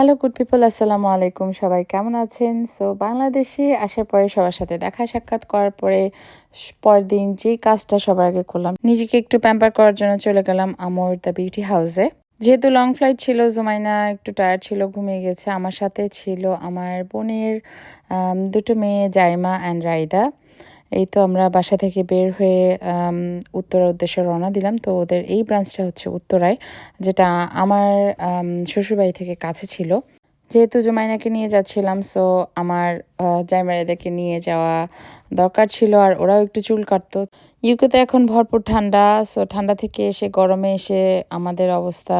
Hello good people আসসালামু আলাইকুম। সবাই কেমন আছেন? সো বাংলাদেশে আসার পরে সবার সাথে দেখা সাক্ষাৎ করার পরে পরদিন যেই কাজটা সবার আগে করলাম, নিজেকে একটু প্যাম্পার করার জন্য চলে গেলাম আমর দ্য বিউটি হাউসে যেহেতু লং ফ্লাইট ছিল, জুমাইনা একটু টায়ার্ড ছিল, ঘুমিয়ে গেছে। আমার সাথে ছিল আমার বোনের দুটো মেয়ে, জাইমা অ্যান্ড রাইদা। এই তো আমরা বাসা থেকে বের হয়ে উত্তরার উদ্দেশ্যে রওনা দিলাম। তো ওদের এই ব্রাঞ্চটা হচ্ছে উত্তরায়, যেটা আমার শ্বশুরবাড়ি থেকে কাছে ছিল। যেহেতু জুমাইনাকে নিয়ে যাচ্ছিলাম সো আমার জাইমারেদেরকে নিয়ে যাওয়া দরকার ছিল আর ওরাও একটু চুল কাটতো। ইউকেতে এখন ভরপুর ঠান্ডা সো ঠান্ডা থেকে এসে গরমে এসে আমাদের অবস্থা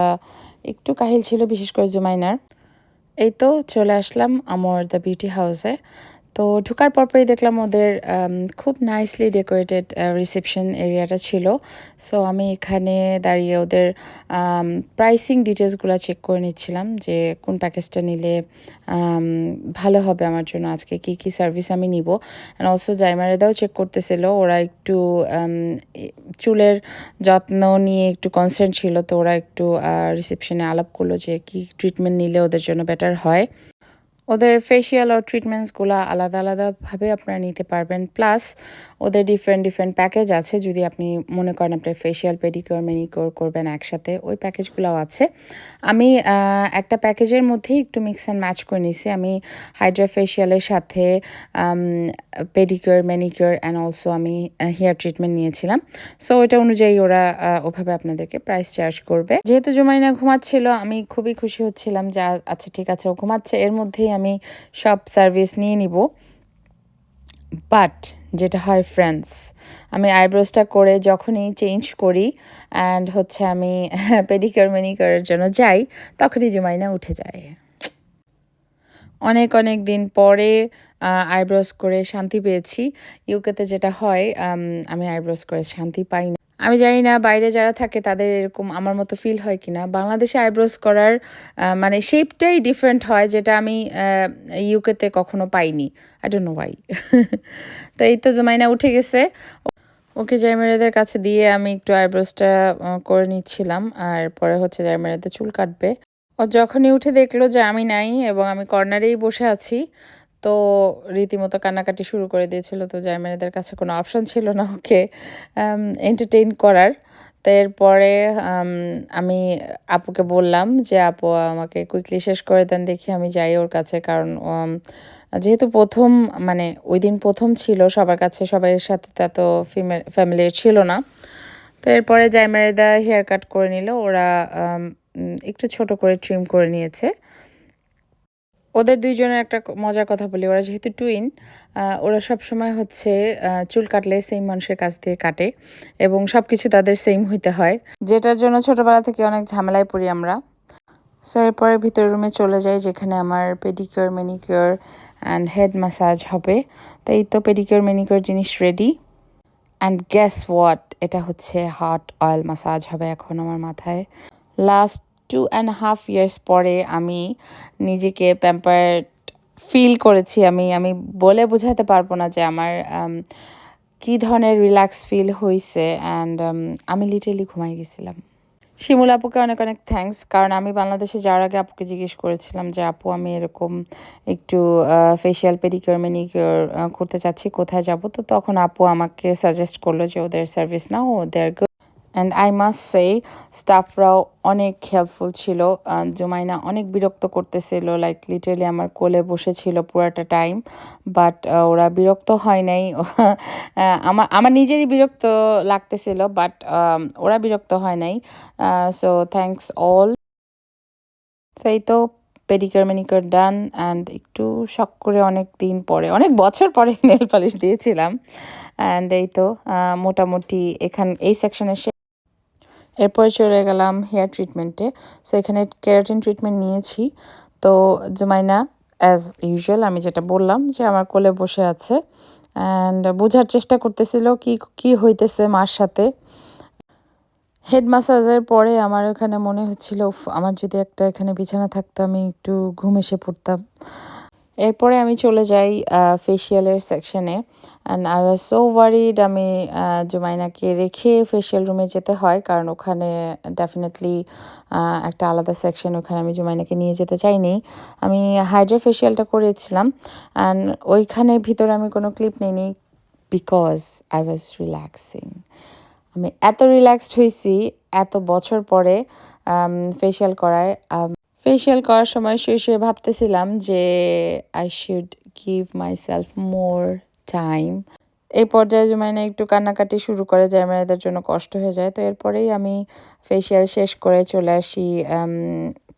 একটু কাহিল ছিল, বিশেষ করে জুমাইনার। এই তো চলে আসলাম আমার দ্য বিউটি হাউসে। তো ঢোকার পরপরই দেখলাম ওদের খুব নাইসলি ডেকোরেটেড রিসেপশন এরিয়াটা ছিল। সো আমি এখানে দাঁড়িয়ে ওদের প্রাইসিং ডিটেলসগুলো চেক করে নিচ্ছিলাম যে কোন প্যাকেজটা নিলে ভালো হবে আমার জন্য, আজকে কি কি সার্ভিস আমি নিব। অ্যান্ড অলসো জাইমারেদাও চেক করতেছিল, ওরা একটু চুলের যত্ন নিয়ে একটু কনসার্ন ছিল, তো ওরা একটু রিসেপশনে আলাপ করল যে কি ট্রিটমেন্ট নিলে ওদের জন্য বেটার হয়। ওদের ফেসিয়াল আর ট্রিটমেন্টসগুলো আলাদা আলাদাভাবে আপনারা নিতে পারবেন। প্লাস ওদের ডিফারেন্ট ডিফারেন্ট প্যাকেজ আছে। যদি আপনি মনে করেন আপনার ফেসিয়াল পেডিকিওর ম্যানিকিওর করবেন একসাথে, ওই প্যাকেজগুলোও আছে। আমি একটা প্যাকেজের মধ্যেই একটু মিক্স অ্যান্ড ম্যাচ করে নিছি। আমি হাইড্রা ফেসিয়ালের সাথে পেডিকিওর ম্যানিকিওর অ্যান্ড অলসো আমি হেয়ার ট্রিটমেন্ট নিয়েছিলাম। সো ওইটা অনুযায়ী ওরা ওভাবে আপনাদেরকে প্রাইস চার্জ করবে। যেহেতু জুমাইনা ঘুমাচ্ছিল, আমি খুবই খুশি হচ্ছিলাম যে আচ্ছা ঠিক আছে, ও ঘুমাচ্ছে। এর মধ্যেই আমি সব সার্ভিস নিয়ে নিব। বাট যেটা হয় ফ্রেন্ডস আমি আইব্রোসটা করে যখনই চেঞ্জ করি অ্যান্ড হচ্ছে আমি পেডিকিওর ম্যানিকিওরের জন্য যাই, তখনই জুমাইনা উঠে যায়। অনেক অনেক দিন পরে আইব্রোস করে শান্তি পেয়েছি। ইউকেতে যেটা হয়, আমি আইব্রোস করে শান্তি পাই না আমি জানি না বাইরে যারা থাকে তাদের এরকম আমার মতো ফিল হয় কিনা। বাংলাদেশে আইব্রোস করার মানে শেপটাই ডিফারেন্ট হয় যেটা আমি ইউকেতে কখনো পাইনি। আই ডোন্ট নো ওয়াই তো এই তো জমাইনা উঠে গেছে। ওকে জাইমেরাদের কাছে দিয়ে আমি একটু আইব্রোসটা করে নিচ্ছিলাম। আর পরে হচ্ছে জাইমেরাদের চুল কাটবে। ও যখনই উঠে দেখল যে আমি নাই এবং আমি কর্নারেই বসে আছি তো রীতিমতো কান্নাকাটি শুরু করে দিয়েছিল। তো জাইমেরাদের কাছে কোনো অপশন ছিল না ওকে এন্টারটেইন করার। তো এরপরে আমি আপুকে বললাম যে, আপু, আমাকে কুইকলি শেষ করে দেন, দেখি আমি যাই ওর কাছে। কারণ যেহেতু প্রথম মানে ওই দিন প্রথম ছিল সবার কাছে, সবাই সাথে তা তো ফিমেল ফ্যামিলির ছিল না। তো এরপরে জাইমারেদা হেয়ার কাট করে নিল। ওরা একটু ছোট করে ট্রিম করে নিয়েছে। ওদের দুইজনের একটা মজার কথা বলি। ওরা যেহেতু টুইন ওরা সব সময় হচ্ছে চুল কাটলে সেম মানুষের কাছ দিয়ে কাটে এবং সব কিছু তাদের সেম হইতে হয়। যেটার জন্য ছোটবেলা থেকে অনেক ঝামেলায় পড়ি আমরা। সো এরপরে ভিতর রুমে চলে যাই, যেখানে আমার pedicure manicure and head massage হবে। তো এই তো পেডিকিওর ম্যানিকিওর জিনিস রেডি অ্যান্ড গ্যাস ওয়াট এটা হচ্ছে হট অয়েল ম্যাসাজ হবে এখন আমার মাথায়। Last two and half years পরে আমি নিজেকে প্যাম্পার্ড ফিল করেছি। আমি আমি বলে বোঝাতে পারব না যে আমার um, কী ধরনের রিল্যাক্স ফিল হয়েছে অ্যান্ড আমি লিটারলি ঘুমাই গেছিলাম। শিমুল আপুকে অনেক অনেক থ্যাঙ্কস কারণ আমি বাংলাদেশে যাওয়ার আগে আপুকে জিজ্ঞেস করেছিলাম যে আপু আমি এরকম একটু ফেশিয়াল পেডিকিওর ম্যানিকিওর করতে চাচ্ছি কোথায় যাব? তো তখন আপু আমাকে সাজেস্ট করল যে ওদের সার্ভিস নাও ওদের অ্যান্ড আই মাস্ট সে স্টাফরাও অনেক হেল্পফুল ছিল। জুমাইনা অনেক বিরক্ত করতেছিল লাইক লিটারলি আমার কোলে বসেছিল পুরাটা টাইম বাট ওরা বিরক্ত হয় নাই। আমার আমার নিজেরই বিরক্ত লাগতেছিল বাট ওরা বিরক্ত হয় নাই। সো থ্যাঙ্কস অল সেই তো পেডিকার ম্যানিকিওর ডান অ্যান্ড একটু শখ করে অনেক দিন পরে, অনেক বছর পরে নেল পালিশ দিয়েছিলাম। অ্যান্ড এই তো মোটামুটি এখান, এই সেকশনে এরপরে চলে গেলাম হেয়ার ট্রিটমেন্টে। সো এখানে কেরাটিন ট্রিটমেন্ট নিয়েছি। তো জুমাইনা অ্যাজ ইউজুয়াল আমি যেটা বললাম যে আমার কোলে বসে আছে। অ্যান্ড বোঝার চেষ্টা করতেছিল কি কি হইতেছে মার সাথে। হেড ম্যাসাজের পরে আমার ওখানে মনে হচ্ছিল আমার যদি একটা এখানে বিছানা থাকতো, আমি একটু ঘুম এসে পড়তাম। এরপরে আমি চলে যাই ফেসিয়ালের সেকশনে and I was so worried আমি জুমাইনাকে রেখে ফেসিয়াল রুমে যেতে হয়, কারণ ওখানে ডেফিনেটলি একটা আলাদা সেকশন ওখানে আমি জুমাইনাকে নিয়ে যেতে চাইনি। আমি হাইড্রা ফেসিয়ালটা করেছিলাম অ্যান্ড ওইখানে ভিতরে আমি কোনো ক্লিপ নিইনি বিকজ আই ওয়াজ রিল্যাক্সিং আমি এত রিল্যাক্সড হয়েছি এত বছর পরে ফেসিয়াল করায় ফেসিয়াল করার সময় শুয়ে শুয়ে ভাবতেছিলাম যে I should give myself more time এই পর্যায়ে জুমাইনা একটু কান্নাকাটি শুরু করে জামাইনাদের জন্য কষ্ট হয়ে যায়। তো এরপরেই আমি ফেসিয়াল শেষ করে চলে আসি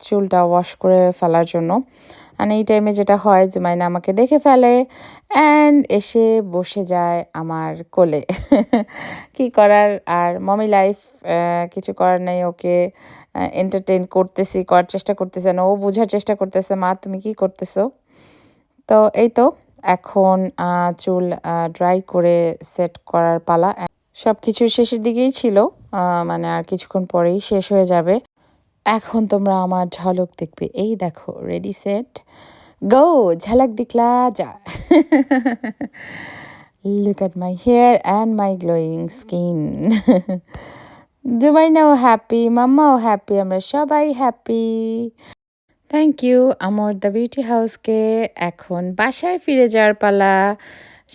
চুলটা ওয়াশ করে ফেলার জন্য। আর এই টাইমে যেটা হয় জুমাইনা আমাকে দেখে ফেলে অ্যান্ড এসে বসে যায় আমার কোলে। কি করার? আর মমি লাইফ কিছু করার নেই, ওকে এন্টারটেন করতেছি, করার চেষ্টা করতেছে না, ও বোঝার চেষ্টা করতেছে, মা, তুমি কি করতেছো? তো এই তো, এখন চুল ড্রাই করে সেট করার পালা। সব কিছু শেষের দিকেই ছিল মানে আর কিছুক্ষণ পরেই শেষ হয়ে যাবে। এখন তোমরা আমার ঝলক দেখবে। এই দেখো রেডি সেট গো ঝলক দিখলা, যা। Look at my hair and my glowing skin. জুমাইনাও হ্যাপি মাম্মাও হ্যাপি আমরা সবাই হ্যাপি থ্যাংক ইউ আমার দ্য বিউটি হাউসকে এখন বাসায় ফিরে যাওয়ার পালা।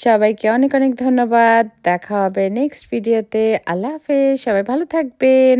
সবাইকে অনেক অনেক ধন্যবাদ। দেখা হবে নেক্সট ভিডিওতে আল্লাহ হাফেজ, সবাই ভালো থাকবেন।